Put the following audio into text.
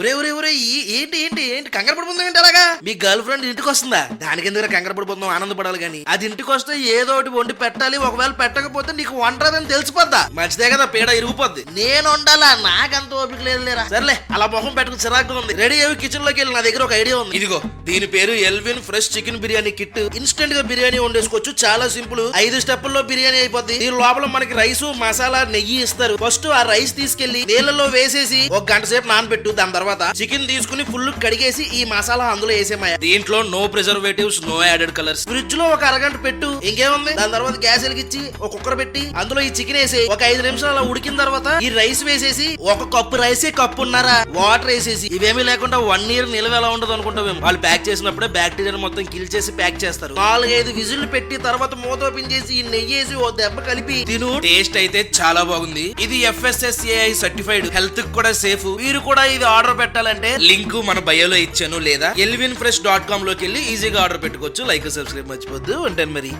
ఒరే ఒరే ఒరే ఏంటి ఏంటి ఏంటి? కంగారు పడిపోతుంది ఏంటి అలాగా? మీ గర్ల్ ఫ్రెండ్ ఇంటికి వస్తుందా? దానికి ఎందుకు కంగారు పడిపోతున్నాం ఆనందపడాలి కానీ. అది ఇంటికి వస్తే ఏదో ఒకటి వండి పెట్టాలి ఒకవేళ పెట్టకపోతే నీకు వంటదని తెలిసిపోద్దా? మంచిదే కదా పీడ ఇరిగిపోద్ది. నేను వండాలా? నాకంత ఓపిక లేదు లేరా సర్లే అలా మొహం పెట్టుకుని చిరాకుగా ఉంది. రెడీ అయ్యి కిచెన్లోకి వెళ్ళి నా దగ్గర ఒక ఐడియా ఉంది. ఇదిగో దీని పేరు Elvin fresh chicken biryani kit. ఇన్స్టెంట్గా బిర్యానీ వండేసుకోవచ్చు చాలా సింపుల్. ఐదు స్టెప్పుల్లో బిర్యానీ అయిపోద్ది. దీని లోపల మనకి రైస్ మసాలా నెయ్యి ఇస్తారు. ఫస్ట్ ఆ రైస్ తీసుకెళ్ళి నీళ్ళలో వేసేసి ఒక గంట సేపు నానబెట్టు దాని తర్వాత చికెన్ తీసుకుని ఫుల్ కడిగేసి ఈ మసాలా అందులో వేసేమాయ దీంట్లో no preservatives no added colours ఫ్రిడ్జ్లో ఒక అరగంట పెట్టు. ఇంకేముంది? దాని తర్వాత గ్యాస్ వెలిగించి ఒక కుక్కర్ పెట్టి అందులో ఈ చికెన్ వేసి ఒక ఐదు నిమిషాలు అలా ఉడికిన తర్వాత ఈ రైస్ వేసేసి ఒక కప్పు రైస్ కప్పున్నర వాటర్ వేసేసి. ఇవేమీ లేకుండా వన్ ఇయర్ నిల్వ ఎలా ఉండదు అనుకుంటామేమో వాళ్ళు ప్యాక్ చేసినప్పుడే బ్యాక్టీరియా మొత్తం కిల్ చేసి ప్యాక్ చేస్తారు. నాలుగైదు విజిల్ పెట్టి తర్వాత మూత ఓపెన్ చేసి ఈ నెయ్యి వేసి ఓ దెబ్బ కలిపి తిను. టేస్ట్ అయితే చాలా బాగుంది. ఇది ఎఫ్ఎస్ఎస్ఏఐ సర్టిఫైడ్ హెల్త్ కూడా సేఫ్ మీరు కూడా ఇది ఆర్డర్ పెట్టాలంటే? లింక్ మన బయోలో ఇచ్చాను లేదా ఎల్విన్ ఫ్రెష్ డాట్ కామ్లోకి వెళ్ళి ఈజీగా ఆర్డర్ పెట్టుకోవచ్చు. లైక్ సబ్స్క్రైబ్ మర్చిపోద్దు. ఉంటాను మరి.